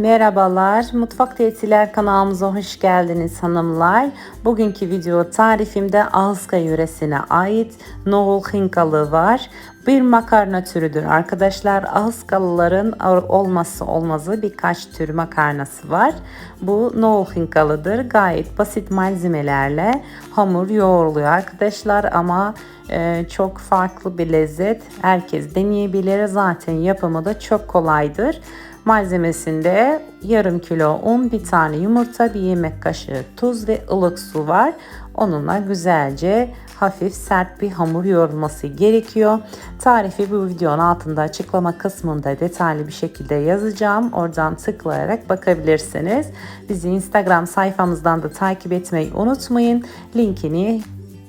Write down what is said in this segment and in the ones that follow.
Merhabalar, Mutfak Teysiler kanalımıza hoş geldiniz hanımlar. Bugünkü video tarifimde Ahıska yöresine ait nohul hinkalı var. Bir makarna türüdür arkadaşlar. Ahıskalıların olması olmazı birkaç tür makarnası var. Bu nohul hinkalıdır. Gayet basit malzemelerle hamur yoğruluyor arkadaşlar ama e, çok farklı bir lezzet. Herkes deneyebilir. Zaten yapımı da çok kolaydır. Malzemesinde yarım kilo un, bir tane yumurta, bir yemek kaşığı tuz ve ılık su var. Onunla güzelce hafif sert bir hamur yoğrulması gerekiyor. Tarifi bu videonun altında açıklama kısmında detaylı bir şekilde yazacağım. Oradan tıklayarak bakabilirsiniz. Bizi Instagram sayfamızdan da takip etmeyi unutmayın. Linkini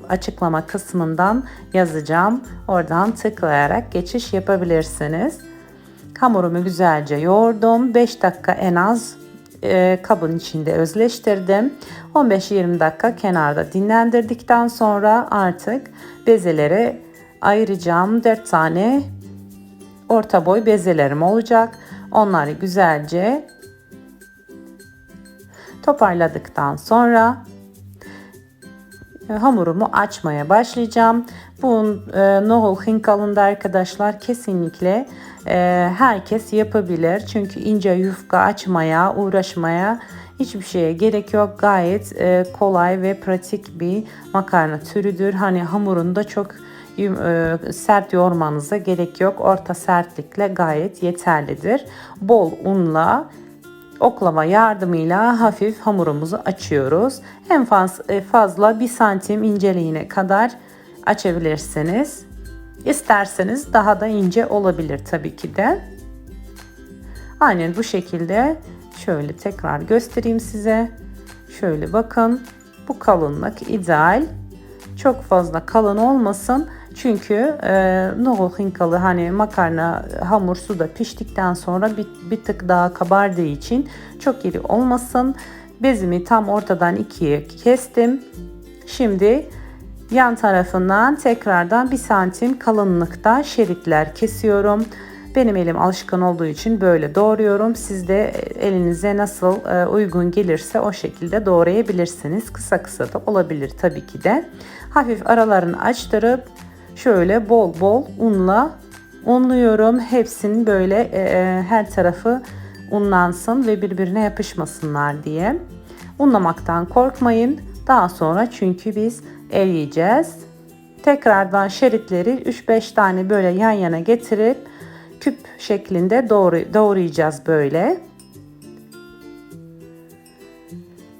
açıklama kısmından yazacağım. Oradan tıklayarak geçiş yapabilirsiniz. Hamurumu güzelce yoğurdum. 5 dakika en az e, kabın içinde özleştirdim. 15-20 dakika kenarda dinlendirdikten sonra artık bezelere ayıracağım. 4 tane orta boy bezelerim olacak. Onları güzelce toparladıktan sonra e, hamurumu açmaya başlayacağım. Bu e, nohul hinkalında arkadaşlar kesinlikle e, herkes yapabilir. Çünkü ince yufka açmaya, uğraşmaya hiçbir şeye gerek yok. Gayet e, kolay ve pratik bir makarna türüdür. Hani hamurunda çok e, sert yoğurmanıza gerek yok. Orta sertlikle gayet yeterlidir. Bol unla oklava yardımıyla hafif hamurumuzu açıyoruz. En e, fazla bir santim inceliğine kadar açabilirsiniz. İsterseniz daha da ince olabilir tabii ki de. Aynen bu şekilde şöyle tekrar göstereyim size. Şöyle bakın. Bu kalınlık ideal. Çok fazla kalın olmasın. Çünkü e, nohul hinkalı hani makarna hamur suda piştikten sonra bir, bir tık daha kabardığı için çok iri olmasın. Bezimi tam ortadan ikiye kestim. Şimdi yan tarafından tekrardan bir santim kalınlıkta şeritler kesiyorum. Benim elim alışkan olduğu için böyle doğruyorum. Siz de elinize nasıl e, uygun gelirse o şekilde doğrayabilirsiniz. Kısa kısa da olabilir tabii ki de. Hafif aralarını açtırıp şöyle bol bol unla unluyorum. Hepsinin böyle e, e, her tarafı unlansın ve birbirine yapışmasınlar diye. Unlamaktan korkmayın. Daha sonra çünkü biz eriyeceğiz. Tekrardan şeritleri 3-5 tane böyle yan yana getirip küp şeklinde doğru, doğrayacağız böyle.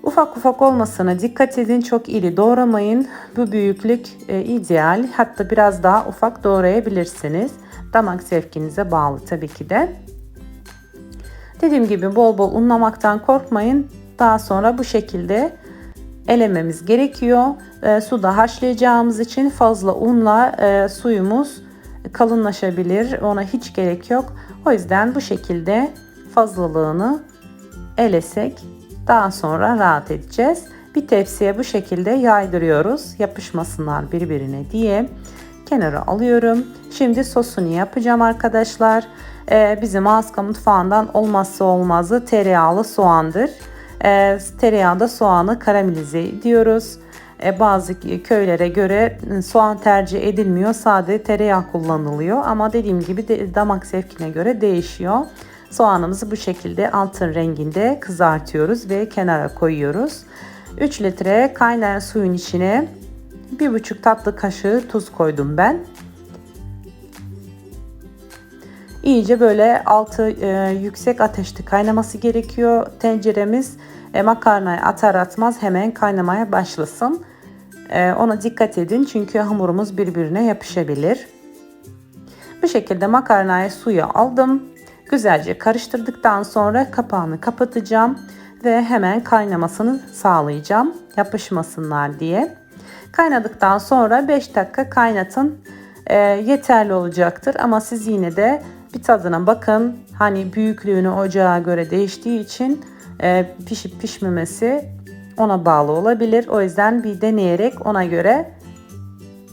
Ufak ufak olmasına dikkat edin. Çok iri doğramayın. Bu büyüklük e, ideal. Hatta biraz daha ufak doğrayabilirsiniz. Damak zevkinize bağlı tabii ki de. Dediğim gibi bol bol unlamaktan korkmayın. Daha sonra bu şekilde elememiz gerekiyor. E, suda haşlayacağımız için fazla unla e, suyumuz kalınlaşabilir. Ona hiç gerek yok. O yüzden bu şekilde fazlalığını elesek daha sonra rahat edeceğiz. Bir tepsiye bu şekilde yaydırıyoruz. Yapışmasınlar birbirine diye. Kenara alıyorum. Şimdi sosunu yapacağım arkadaşlar. Ee, bizim Aska mutfağından olmazsa olmazı tereyağlı soğandır. Ee, tereyağında soğanı karamelize ediyoruz. Ee, bazı köylere göre soğan tercih edilmiyor. Sade tereyağı kullanılıyor. Ama dediğim gibi de, damak zevkine göre değişiyor. Soğanımızı bu şekilde altın renginde kızartıyoruz ve kenara koyuyoruz. 3 litre kaynayan suyun içine 1,5 tatlı kaşığı tuz koydum ben. İyice böyle altı e, yüksek ateşte kaynaması gerekiyor. Tenceremiz e, makarnayı atar atmaz hemen kaynamaya başlasın. E, ona dikkat edin çünkü hamurumuz birbirine yapışabilir. Bu şekilde makarnayı suya aldım. Güzelce karıştırdıktan sonra kapağını kapatacağım ve hemen kaynamasını sağlayacağım yapışmasınlar diye. Kaynadıktan sonra 5 dakika kaynatın. E, yeterli olacaktır ama siz yine de bir tadına bakın. Hani büyüklüğünü ocağa göre değiştiği için e, pişip pişmemesi ona bağlı olabilir. O yüzden bir deneyerek ona göre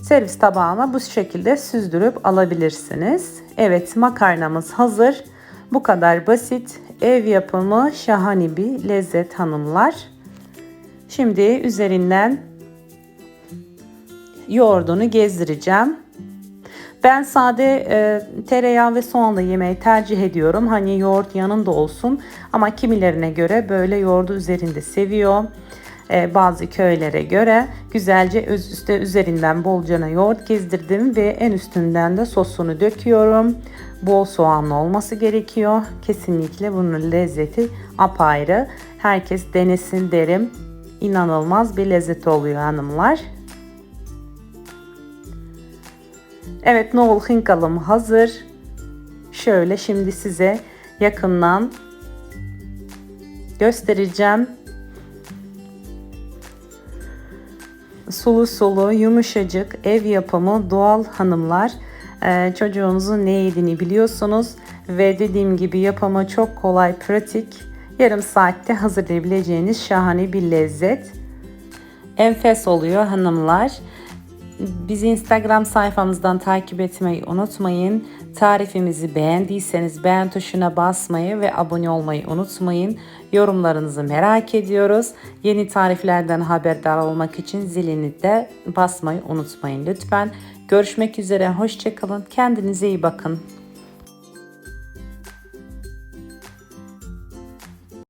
servis tabağına bu şekilde süzdürüp alabilirsiniz. Evet makarnamız hazır. Bu kadar basit. ev yapımı şahane bir lezzet hanımlar. Şimdi üzerinden yoğurdunu gezdireceğim. Ben sade e, tereyağı ve soğanla yemeği tercih ediyorum. Hani yoğurt yanında olsun ama kimilerine göre böyle yoğurdu üzerinde seviyor. E, bazı köylere göre güzelce üstte üzerinden bolcana yoğurt gezdirdim ve en üstünden de sosunu döküyorum. Bol soğanlı olması gerekiyor. Kesinlikle bunun lezzeti apayrı. Herkes denesin derim. İnanılmaz bir lezzet oluyor hanımlar. Evet nohul hınkalım hazır. Şöyle şimdi size yakından göstereceğim. Sulu sulu, yumuşacık, ev yapımı doğal hanımlar. Ee, çocuğunuzun ne yediğini biliyorsunuz ve dediğim gibi yapımı çok kolay, pratik. Yarım saatte hazırlayabileceğiniz şahane bir lezzet. Enfes oluyor hanımlar. Bizi Instagram sayfamızdan takip etmeyi unutmayın. Tarifimizi beğendiyseniz beğen tuşuna basmayı ve abone olmayı unutmayın. Yorumlarınızı merak ediyoruz. Yeni tariflerden haberdar olmak için zilini de basmayı unutmayın lütfen. Görüşmek üzere, hoşçakalın. Kendinize iyi bakın.